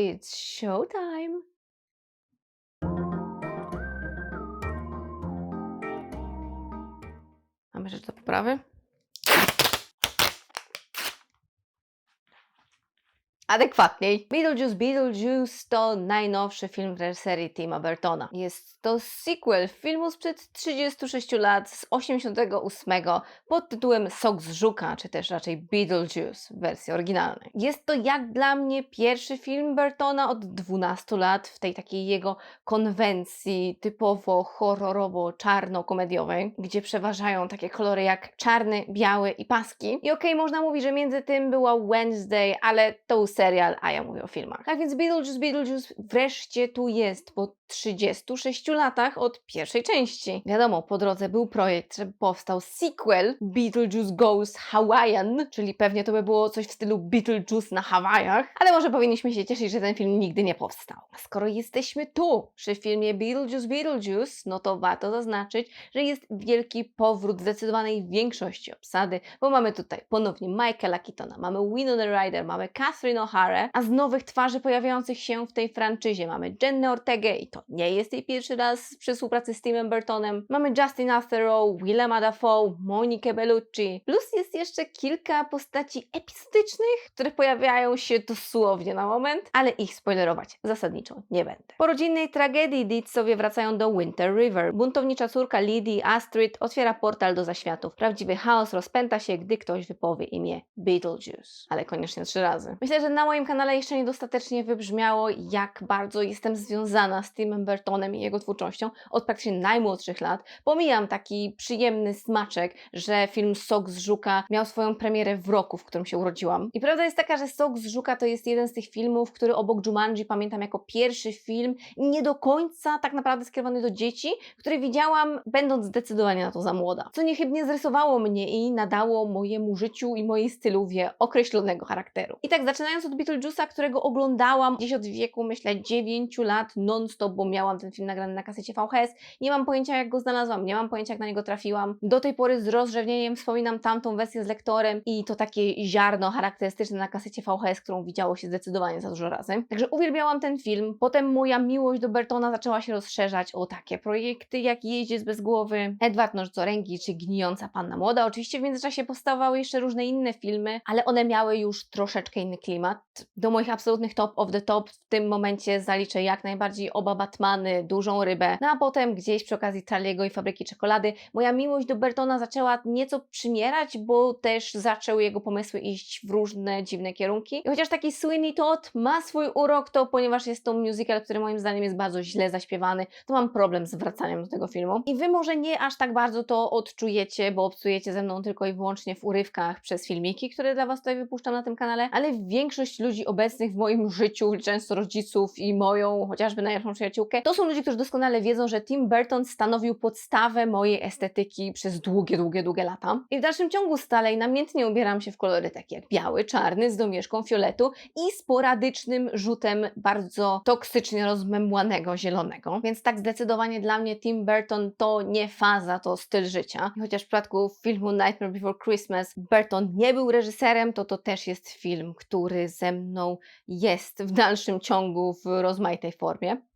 It's showtime! Mamy rzecz do poprawy? Adekwatniej. Beetlejuice Beetlejuice to najnowszy film w reżyserii Tima Burtona. Jest to sequel filmu sprzed 36 lat z 88 pod tytułem Sok z Żuka, czy też raczej Beetlejuice w wersji oryginalnej. Jest to jak dla mnie pierwszy film Burtona od 12 lat w tej takiej jego konwencji typowo horrorowo-czarno-komediowej, gdzie przeważają takie kolory jak czarny, biały i paski. I okej, można mówić, że między tym była Wednesday, ale to serial, a ja mówię o filmach. Tak więc Beetlejuice, Beetlejuice wreszcie tu jest po 36 latach od pierwszej części. Wiadomo, po drodze był projekt, żeby powstał sequel Beetlejuice Goes Hawaiian, czyli pewnie to by było coś w stylu Beetlejuice na Hawajach, ale może powinniśmy się cieszyć, że ten film nigdy nie powstał. A skoro jesteśmy tu, przy filmie Beetlejuice Beetlejuice, no to warto zaznaczyć, że jest wielki powrót zdecydowanej większości obsady, bo mamy tutaj ponownie Michaela Keatona, mamy Winona Ryder, mamy Catherine O'Hara, a z nowych twarzy pojawiających się w tej franczyzie mamy Jennę Ortegę i to nie jest jej pierwszy raz przy współpracy z Timem Burtonem. Mamy Justina Theroux, Willema Dafoe, Monikę Bellucci. Plus jest jeszcze kilka postaci epizodycznych, które pojawiają się dosłownie na moment, ale ich spoilerować zasadniczo nie będę. Po rodzinnej tragedii Deedsowie wracają do Winter River. Buntownicza córka Lidii, Astrid, otwiera portal do zaświatów. Prawdziwy chaos rozpęta się, gdy ktoś wypowie imię Beetlejuice. Ale koniecznie trzy razy. Myślę, że na moim kanale jeszcze niedostatecznie wybrzmiało, jak bardzo jestem związana z Timem Burtonem i jego twórczością od praktycznie najmłodszych lat. Pomijam taki przyjemny smaczek, że film Sok z Żuka miał swoją premierę w roku, w którym się urodziłam. I prawda jest taka, że Sok z Żuka to jest jeden z tych filmów, który obok Jumanji pamiętam jako pierwszy film, nie do końca tak naprawdę skierowany do dzieci, który widziałam będąc zdecydowanie na to za młoda. Co niechybnie zrysowało mnie i nadało mojemu życiu i mojej styluwie określonego charakteru. I tak zaczynając od Beetlejuice'a, którego oglądałam gdzieś od wieku, myślę, 9 lat non-stop, bo miałam ten film nagrany na kasecie VHS. Nie mam pojęcia, jak go znalazłam, nie mam pojęcia, jak na niego trafiłam. Do tej pory z rozrzewnieniem wspominam tamtą wersję z lektorem i to takie ziarno charakterystyczne na kasecie VHS, którą widziało się zdecydowanie za dużo razy. Także uwielbiałam ten film. Potem moja miłość do Bertona zaczęła się rozszerzać o takie projekty jak Jeździec bez głowy, Edward Noż do ręki czy Gnijąca Panna Młoda. Oczywiście w międzyczasie powstawały jeszcze różne inne filmy, ale one miały już troszeczkę inny klimat. Do moich absolutnych top of the top w tym momencie zaliczę jak najbardziej oba Batmany, Dużą Rybę, no a potem gdzieś przy okazji Charlie'ego i Fabryki Czekolady moja miłość do Bertona zaczęła nieco przymierać, bo też zaczęły jego pomysły iść w różne dziwne kierunki. I chociaż taki Sweeney Todd ma swój urok, to ponieważ jest to musical, który moim zdaniem jest bardzo źle zaśpiewany, to mam problem z wracaniem do tego filmu. I Wy może nie aż tak bardzo to odczujecie, bo obcujecie ze mną tylko i wyłącznie w urywkach przez filmiki, które dla Was tutaj wypuszczam na tym kanale, ale większość ludzi obecnych w moim życiu, często rodziców i moją chociażby najlepszą przyjaciółkę, to są ludzie, którzy doskonale wiedzą, że Tim Burton stanowił podstawę mojej estetyki przez długie, długie, długie lata. I w dalszym ciągu stale i namiętnie ubieram się w kolory takie jak biały, czarny z domieszką fioletu i sporadycznym rzutem bardzo toksycznie rozmemłanego zielonego. Więc tak zdecydowanie dla mnie Tim Burton to nie faza, to styl życia. I chociaż w przypadku filmu Nightmare Before Christmas Burton nie był reżyserem, to to też jest film, który ze mną jest w dalszym ciągu w rozmaitej formie.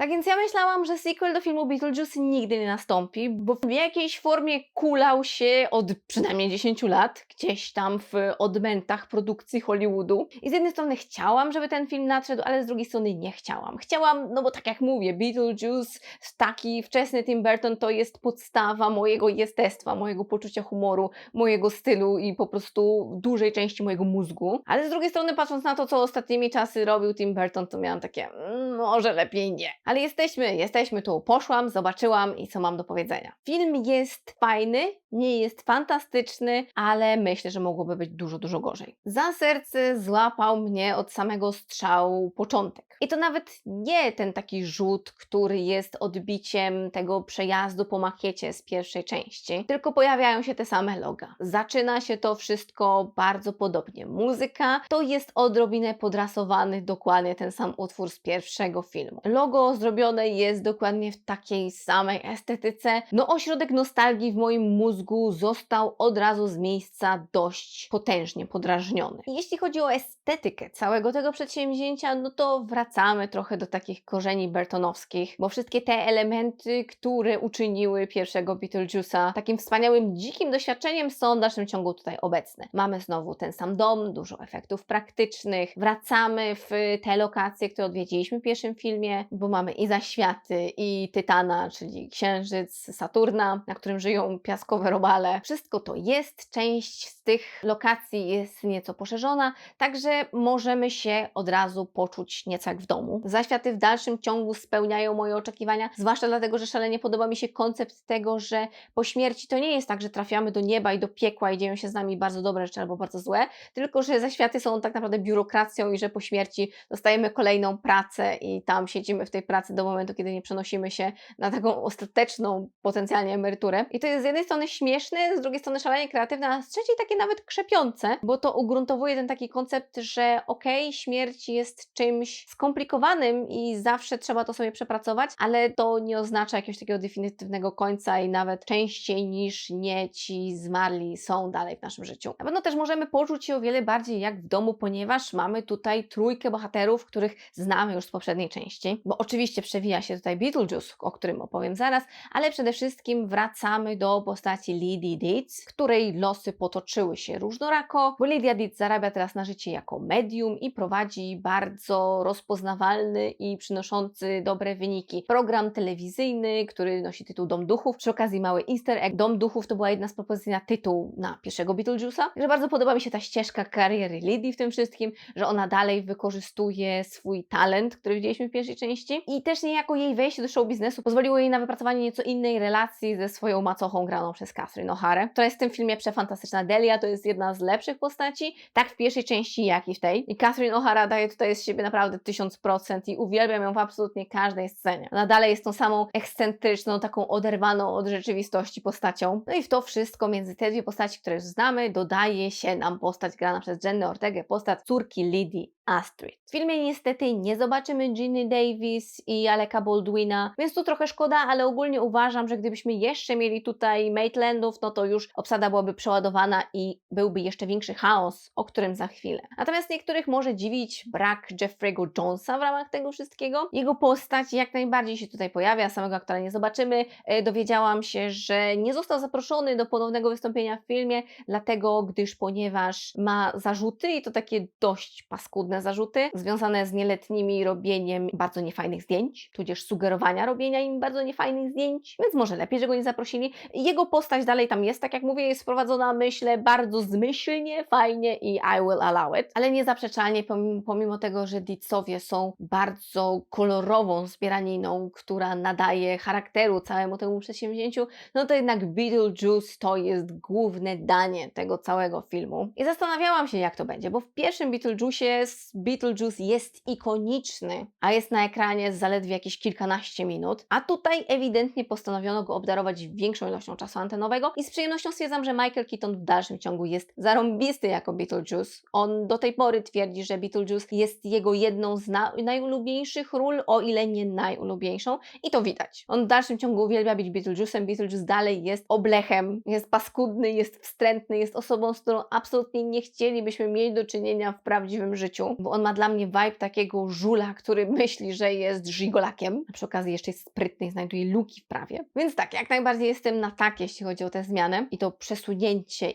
Tak więc ja myślałam, że sequel do filmu Beetlejuice nigdy nie nastąpi, bo w jakiejś formie kulał się od przynajmniej 10 lat, gdzieś tam w odmętach produkcji Hollywoodu. I z jednej strony chciałam, żeby ten film nadszedł, ale z drugiej strony nie chciałam. Chciałam, no bo tak jak mówię, Beetlejuice, taki wczesny Tim Burton to jest podstawa mojego jestestwa, mojego poczucia humoru, mojego stylu i po prostu dużej części mojego mózgu. Ale z drugiej strony, patrząc na to, co ostatnimi czasy robił Tim Burton, to miałam takie, mm, może lepiej nie. Ale jesteśmy, jesteśmy tu. Poszłam, zobaczyłam i co mam do powiedzenia. Film jest fajny, nie jest fantastyczny, ale myślę, że mogłoby być dużo, dużo gorzej. Za serce złapał mnie od samego strzału początek. I to nawet nie ten taki rzut, który jest odbiciem tego przejazdu po makiecie z pierwszej części, tylko pojawiają się te same loga. Zaczyna się to wszystko bardzo podobnie. Muzyka to jest odrobinę podrasowany dokładnie ten sam utwór z pierwszego filmu. Logo zrobione jest dokładnie w takiej samej estetyce. No ośrodek nostalgii w moim mózgu został od razu z miejsca dość potężnie podrażniony. Jeśli chodzi o estetykę całego tego przedsięwzięcia, no to wracamy trochę do takich korzeni Burtonowskich, bo wszystkie te elementy, które uczyniły pierwszego Beetlejuice'a takim wspaniałym, dzikim doświadczeniem są w dalszym ciągu tutaj obecne. Mamy znowu ten sam dom, dużo efektów praktycznych, wracamy w te lokacje, które odwiedziliśmy w pierwszym filmie, bo mamy i zaświaty, i Tytana, czyli księżyc Saturna, na którym żyją piaskowe robale. Wszystko to jest, część tych lokacji jest nieco poszerzona, także możemy się od razu poczuć nieco jak w domu. Zaświaty w dalszym ciągu spełniają moje oczekiwania, zwłaszcza dlatego, że szalenie podoba mi się koncept tego, że po śmierci to nie jest tak, że trafiamy do nieba i do piekła i dzieją się z nami bardzo dobre rzeczy albo bardzo złe, tylko że zaświaty są tak naprawdę biurokracją i że po śmierci dostajemy kolejną pracę i tam siedzimy w tej pracy do momentu, kiedy nie przenosimy się na taką ostateczną potencjalnie emeryturę. I to jest z jednej strony śmieszne, z drugiej strony szalenie kreatywne, a z trzeciej takie nawet krzepiące, bo to ugruntowuje ten taki koncept, że okej, okay, śmierć jest czymś skomplikowanym i zawsze trzeba to sobie przepracować, ale to nie oznacza jakiegoś takiego definitywnego końca i nawet częściej niż nie ci zmarli są dalej w naszym życiu. Na pewno też możemy poczuć się o wiele bardziej jak w domu, ponieważ mamy tutaj trójkę bohaterów, których znamy już z poprzedniej części, bo oczywiście przewija się tutaj Beetlejuice, o którym opowiem zaraz, ale przede wszystkim wracamy do postaci Lidii Dietz, której losy potoczyły się różnorako, bo Lydia Dietz zarabia teraz na życie jako medium i prowadzi bardzo rozpoznawalny i przynoszący dobre wyniki program telewizyjny, który nosi tytuł Dom Duchów. Przy okazji mały easter egg. Dom Duchów to była jedna z propozycji na tytuł na pierwszego Beetlejuice'a. Że bardzo podoba mi się ta ścieżka kariery Lidii w tym wszystkim, że ona dalej wykorzystuje swój talent, który widzieliśmy w pierwszej części i też niejako jej wejście do show biznesu pozwoliło jej na wypracowanie nieco innej relacji ze swoją macochą graną przez Catherine O'Hara, która jest w tym filmie przefantastyczna. Delia to jest jedna z lepszych postaci, tak w pierwszej części, jak i w tej. I Catherine O'Hara daje tutaj z siebie naprawdę 1000% i uwielbiam ją w absolutnie każdej scenie. Ona dalej jest tą samą ekscentryczną, taką oderwaną od rzeczywistości postacią. No i w to wszystko między te dwie postaci, które już znamy, dodaje się nam postać grana przez Jennę Ortegę, postać córki Lidii Astrid. W filmie niestety nie zobaczymy Ginny Davis i Aleka Baldwina, więc tu trochę szkoda, ale ogólnie uważam, że gdybyśmy jeszcze mieli tutaj Maitlandów, no to już obsada byłaby przeładowana i byłby jeszcze większy chaos, o którym za chwilę. Natomiast niektórych może dziwić brak Jeffrey'ego Jonesa w ramach tego wszystkiego. Jego postać jak najbardziej się tutaj pojawia, samego aktora nie zobaczymy. E, Dowiedziałam się, że nie został zaproszony do ponownego wystąpienia w filmie, dlatego gdyż ponieważ ma zarzuty i to takie dość paskudne zarzuty, związane z nieletnimi robieniem bardzo niefajnych zdjęć, tudzież sugerowania robienia im bardzo niefajnych zdjęć, więc może lepiej, że go nie zaprosili. Jego postać dalej tam jest, tak jak mówię, jest wprowadzona, myślę, bardzo zmyślnie, fajnie i I will allow it, ale niezaprzeczalnie, pomimo, tego, że Ditsowie są bardzo kolorową zbieraniną, która nadaje charakteru całemu temu przedsięwzięciu, no to jednak Beetlejuice to jest główne danie tego całego filmu. I zastanawiałam się, jak to będzie, bo w pierwszym Beetlejuice Beetlejuice jest ikoniczny, a jest na ekranie zaledwie jakieś kilkanaście minut, a tutaj ewidentnie postanowiono go obdarować większą ilością czasu antenowego i z przyjemnością stwierdzam, że Michael Keaton w dalszym ciągu jest zarąbisty jako Beetlejuice. On do tej pory twierdzi, że Beetlejuice jest jego jedną z na najulubieńszych ról, o ile nie najulubieńszą i to widać. On w dalszym ciągu uwielbia być Beetlejuice'em, Beetlejuice dalej jest oblechem, jest paskudny, jest wstrętny, jest osobą, z którą absolutnie nie chcielibyśmy mieć do czynienia w prawdziwym życiu, bo on ma dla mnie vibe takiego żula, który myśli, że jest żigolakiem, a przy okazji jeszcze jest sprytny i znajduje luki w prawie. Więc tak, jak najbardziej jestem na tak, jeśli chodzi o tę zmianę i to przesunięcie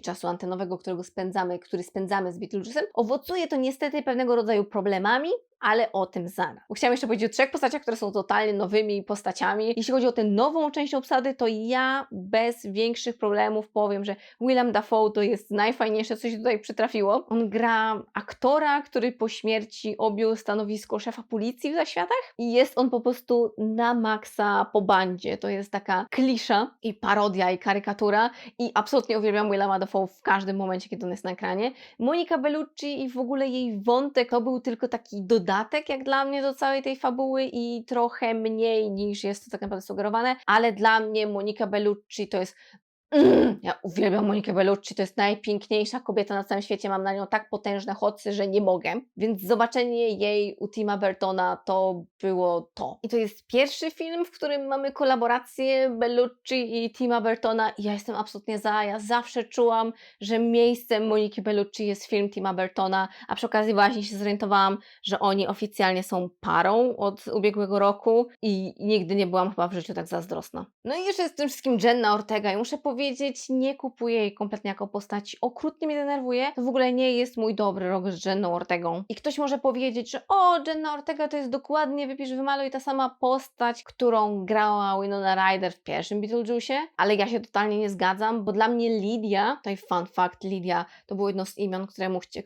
czasu antenowego, którego spędzamy, który spędzamy z Beetlejuice'em, owocuje to niestety pewnego rodzaju problemami, ale o tym zaraz. Chciałam jeszcze powiedzieć o trzech postaciach, które są totalnie nowymi postaciami. Jeśli chodzi o tę nową część obsady, to ja bez większych problemów powiem, że William Dafoe to jest najfajniejsze, co się tutaj przytrafiło. On gra aktora, który po śmierci objął stanowisko szefa policji w Zaświatach i jest on po prostu na maksa po bandzie. To jest taka klisza i parodia i karykatura i absolutnie uwielbiam Willama Dafoe w każdym momencie, kiedy on jest na ekranie. Monika Bellucci i w ogóle jej wątek to był tylko taki dodatek jak dla mnie do całej tej fabuły i trochę mniej niż jest to tak naprawdę sugerowane, ale dla mnie Monika Bellucci to jest Mm, ja uwielbiam Monikę Bellucci, to jest najpiękniejsza kobieta na całym świecie, mam na nią tak potężne chocy, że nie mogę, więc zobaczenie jej u Tima Burtona to było to. I to jest pierwszy film, w którym mamy kolaborację Bellucci i Tima Burtona i ja jestem absolutnie za, ja zawsze czułam, że miejscem Moniki Bellucci jest film Tima Burtona, a przy okazji właśnie się zorientowałam, że oni oficjalnie są parą od ubiegłego roku i nigdy nie byłam chyba w życiu tak zazdrosna. No i jeszcze z tym wszystkim Jenna Ortega i muszę powiedzieć, nie kupuję jej kompletnie jako postaci, okrutnie mnie denerwuje, to w ogóle nie jest mój dobry rok z Jenną Ortegą. I ktoś może powiedzieć, że o, Jenna Ortega to jest dokładnie, wypisz, wymaluj ta sama postać, którą grała Winona Ryder w pierwszym Beetlejuice, ale ja się totalnie nie zgadzam, bo dla mnie Lidia, tutaj fun fact, Lidia to było jedno z imion,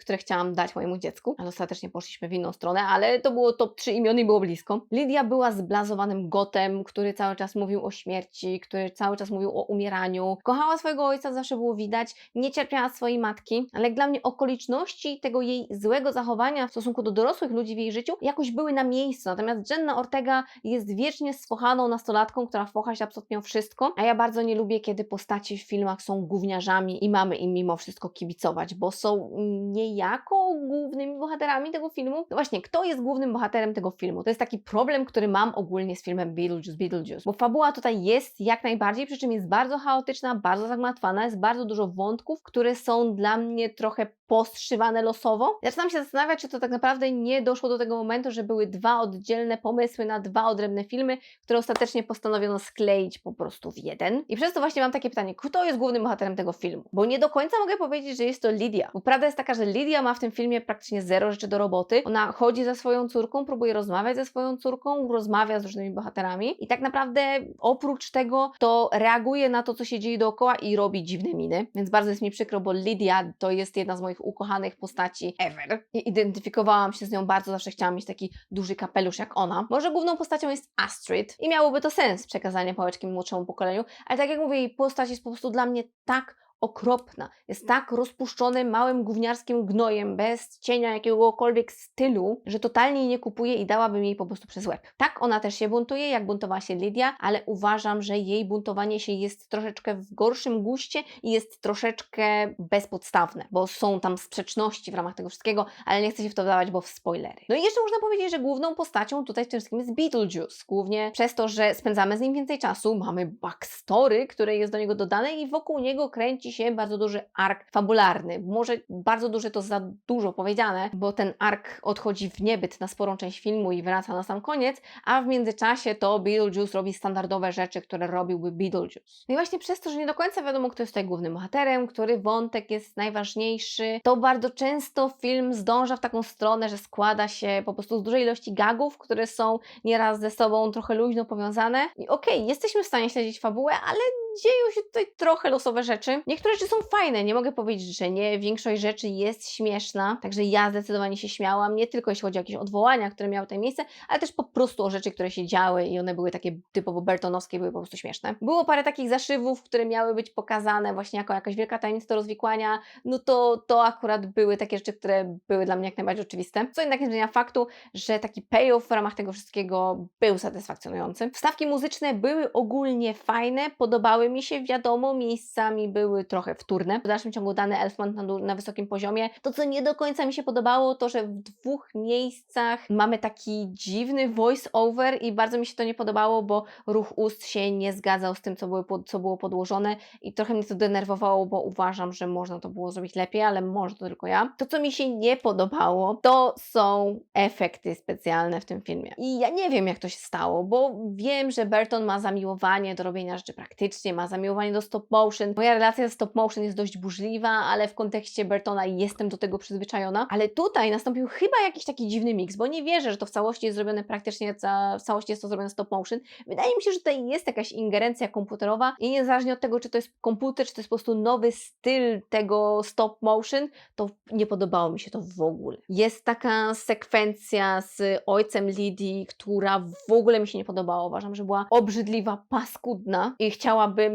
które chciałam dać mojemu dziecku, ale ostatecznie poszliśmy w inną stronę, ale to było top 3 imion i było blisko. Lidia była zblazowanym gotem, który cały czas mówił o śmierci, który cały czas mówił o umieraniu. Kochała swojego ojca, zawsze było widać, nie cierpiała swojej matki, ale jak dla mnie okoliczności tego jej złego zachowania w stosunku do dorosłych ludzi w jej życiu jakoś były na miejscu. Natomiast Jenna Ortega jest wiecznie sfochaną nastolatką, która focha się absolutnie o wszystko, a ja bardzo nie lubię, kiedy postaci w filmach są gówniarzami i mamy im mimo wszystko kibicować, bo są niejako głównymi bohaterami tego filmu. No właśnie, kto jest głównym bohaterem tego filmu? To jest taki problem, który mam ogólnie z filmem Beetlejuice, Beetlejuice, bo fabuła tutaj jest jak najbardziej, przy czym jest bardzo chaotyczna, bardzo zagmatwana, jest bardzo dużo wątków, które są dla mnie trochę postrzywane losowo. Zaczynam się zastanawiać, czy to tak naprawdę nie doszło do tego momentu, że były dwa oddzielne pomysły na dwa odrębne filmy, które ostatecznie postanowiono skleić po prostu w jeden. I przez to właśnie mam takie pytanie, kto jest głównym bohaterem tego filmu? Bo nie do końca mogę powiedzieć, że jest to Lidia. Bo prawda jest taka, że Lidia ma w tym filmie praktycznie zero rzeczy do roboty. Ona chodzi za swoją córką, próbuje rozmawiać ze swoją córką, rozmawia z różnymi bohaterami i tak naprawdę oprócz tego to reaguje na to, co się dzieje dookoła i robi dziwne miny. Więc bardzo jest mi przykro, bo Lidia to jest jedna z moich ukochanych postaci ever. I identyfikowałam się z nią bardzo, zawsze chciałam mieć taki duży kapelusz jak ona. Może główną postacią jest Astrid i miałoby to sens przekazanie pałeczki młodszemu pokoleniu, ale tak jak mówię, jej postać jest po prostu dla mnie tak okropna. Jest tak rozpuszczony małym gówniarskim gnojem, bez cienia jakiegokolwiek stylu, że totalnie jej nie kupuję i dałabym jej po prostu przez łeb. Tak, ona też się buntuje, jak buntowała się Lidia, ale uważam, że jej buntowanie się jest troszeczkę w gorszym guście i jest troszeczkę bezpodstawne, bo są tam sprzeczności w ramach tego wszystkiego, ale nie chcę się w to wdawać, bo w spoilery. No i jeszcze można powiedzieć, że główną postacią tutaj w tym wszystkim jest Beetlejuice, głównie przez to, że spędzamy z nim więcej czasu, mamy backstory, które jest do niego dodane i wokół niego kręci się bardzo duży ark fabularny. Może bardzo duży to za dużo powiedziane, bo ten ark odchodzi w niebyt na sporą część filmu i wraca na sam koniec, a w międzyczasie to Beetlejuice robi standardowe rzeczy, które robiłby Beetlejuice. No i właśnie przez to, że nie do końca wiadomo, kto jest tutaj głównym bohaterem, który wątek jest najważniejszy, to bardzo często film zdąża w taką stronę, że składa się po prostu z dużej ilości gagów, które są nieraz ze sobą trochę luźno powiązane. I okej, jesteśmy w stanie śledzić fabułę, ale dzieją się tutaj trochę losowe rzeczy. Niektóre rzeczy są fajne, nie mogę powiedzieć, że nie. Większość rzeczy jest śmieszna, także ja zdecydowanie się śmiałam, nie tylko jeśli chodzi o jakieś odwołania, które miały tutaj miejsce, ale też po prostu o rzeczy, które się działy i one były takie typowo Bertonowskie, były po prostu śmieszne. Było parę takich zaszywów, które miały być pokazane właśnie jako jakaś wielka tajemnica do rozwikłania, no to, to akurat były takie rzeczy, które były dla mnie jak najbardziej oczywiste. Co jednak nie zmienia faktu, że taki payoff w ramach tego wszystkiego był satysfakcjonujący. Wstawki muzyczne były ogólnie fajne, podobały mi się, wiadomo, miejscami były trochę wtórne. W dalszym ciągu dany Elfman na, na wysokim poziomie. To, co nie do końca mi się podobało, to, że w dwóch miejscach mamy taki dziwny voice-over i bardzo mi się to nie podobało, bo ruch ust się nie zgadzał z tym, co, były co było podłożone i trochę mnie to denerwowało, bo uważam, że można to było zrobić lepiej, ale może to tylko ja. To, co mi się nie podobało, to są efekty specjalne w tym filmie. I ja nie wiem, jak to się stało, bo wiem, że Burton ma zamiłowanie do robienia rzeczy praktycznie, ma zamiłowanie do stop motion. Moja relacja z stop motion jest dość burzliwa, ale w kontekście Burtona jestem do tego przyzwyczajona. Ale tutaj nastąpił chyba jakiś taki dziwny miks, bo nie wierzę, że to w całości jest zrobione praktycznie, w całości jest to zrobione stop motion. Wydaje mi się, że tutaj jest jakaś ingerencja komputerowa i niezależnie od tego, czy to jest komputer, czy to jest po prostu nowy styl tego stop motion, to nie podobało mi się to w ogóle. Jest taka sekwencja z ojcem Lidii, która w ogóle mi się nie podobała. Uważam, że była obrzydliwa, paskudna i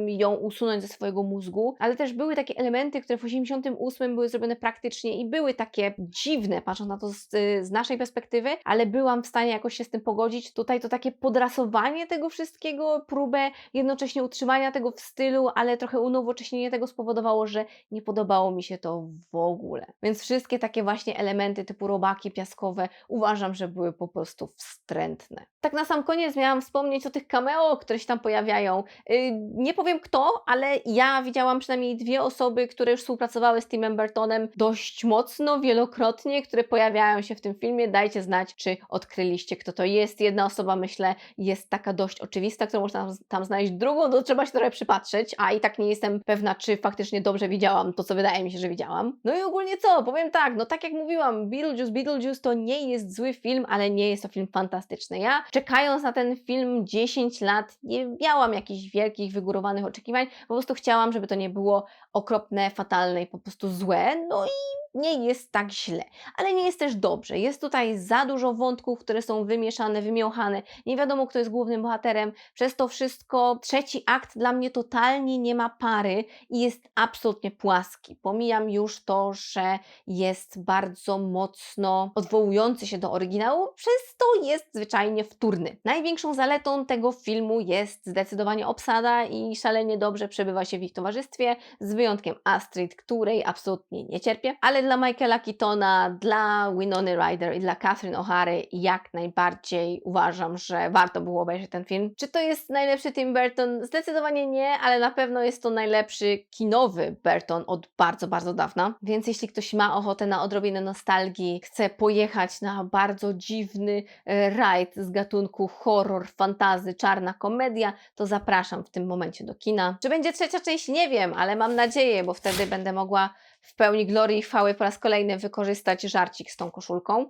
ją usunąć ze swojego mózgu, ale też były takie elementy, które w 88 były zrobione praktycznie i były takie dziwne, patrząc na to z, z naszej perspektywy, ale byłam w stanie jakoś się z tym pogodzić. Tutaj to takie podrasowanie tego wszystkiego, próbę jednocześnie utrzymania tego w stylu, ale trochę unowocześnienie tego spowodowało, że nie podobało mi się to w ogóle. Więc wszystkie takie właśnie elementy typu robaki piaskowe uważam, że były po prostu wstrętne. Tak na sam koniec miałam wspomnieć o tych cameo, które się tam pojawiają. Yy, nie powiem kto, ale ja widziałam przynajmniej dwie osoby, które już współpracowały z Timem Burtonem dość mocno, wielokrotnie, które pojawiają się w tym filmie. Dajcie znać, czy odkryliście, kto to jest. Jedna osoba, myślę, jest taka dość oczywista, którą można tam, znaleźć. Drugą, to trzeba się trochę przypatrzeć, a i tak nie jestem pewna, czy faktycznie dobrze widziałam to, co wydaje mi się, że widziałam. No i ogólnie co? Powiem tak, no tak jak mówiłam, Beetlejuice, Beetlejuice to nie jest zły film, ale nie jest to film fantastyczny. Ja czekając na ten film 10 lat nie miałam jakichś wielkich, wygórowanych oczekiwań, po prostu chciałam, żeby to nie było okropne, fatalne i po prostu złe, no i nie jest tak źle, ale nie jest też dobrze. Jest tutaj za dużo wątków, które są wymieszane, wymiąchane. Nie wiadomo, kto jest głównym bohaterem. Przez to wszystko trzeci akt dla mnie totalnie nie ma pary i jest absolutnie płaski. Pomijam już to, że jest bardzo mocno odwołujący się do oryginału, przez to jest zwyczajnie wtórny. Największą zaletą tego filmu jest zdecydowanie obsada i szalenie dobrze przebywa się w ich towarzystwie, z wyjątkiem Astrid, której absolutnie nie cierpię, ale dla Michaela Keatona, dla Winony Ryder i dla Catherine O'Hary jak najbardziej uważam, że warto było obejrzeć ten film. Czy to jest najlepszy Tim Burton? Zdecydowanie nie, ale na pewno jest to najlepszy kinowy Burton od bardzo, bardzo dawna. Więc jeśli ktoś ma ochotę na odrobinę nostalgii, chce pojechać na bardzo dziwny e, rajd z gatunku horror, fantazy, czarna komedia, to zapraszam w tym momencie do kina. Czy będzie trzecia część? Nie wiem, ale mam nadzieję, bo wtedy będę mogła w pełni glorii i chwały po raz kolejny wykorzystać żarcik z tą koszulką.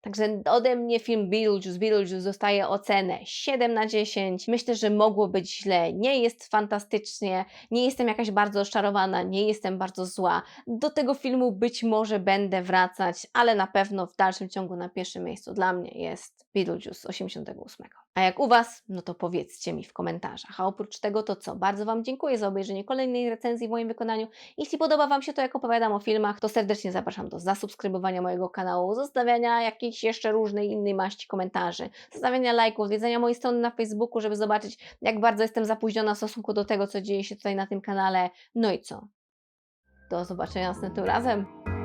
Także ode mnie film Beetlejuice, Beetlejuice dostaje ocenę 7 na 10. Myślę, że mogło być źle. Nie jest fantastycznie, nie jestem jakaś bardzo rozczarowana, nie jestem bardzo zła. Do tego filmu być może będę wracać, ale na pewno w dalszym ciągu na pierwszym miejscu dla mnie jest Beetlejuice z 88. A jak u Was, no to powiedzcie mi w komentarzach. A oprócz tego to co? Bardzo Wam dziękuję za obejrzenie kolejnej recenzji w moim wykonaniu. Jeśli podoba Wam się to, jak opowiadam o filmach, to serdecznie zapraszam do zasubskrybowania mojego kanału, zostawiania jakiejś jeszcze różnej innej maści komentarzy, zostawiania lajków, zwiedzania mojej strony na Facebooku, żeby zobaczyć, jak bardzo jestem zapóźniona w stosunku do tego, co dzieje się tutaj na tym kanale. No i co? Do zobaczenia następnym razem.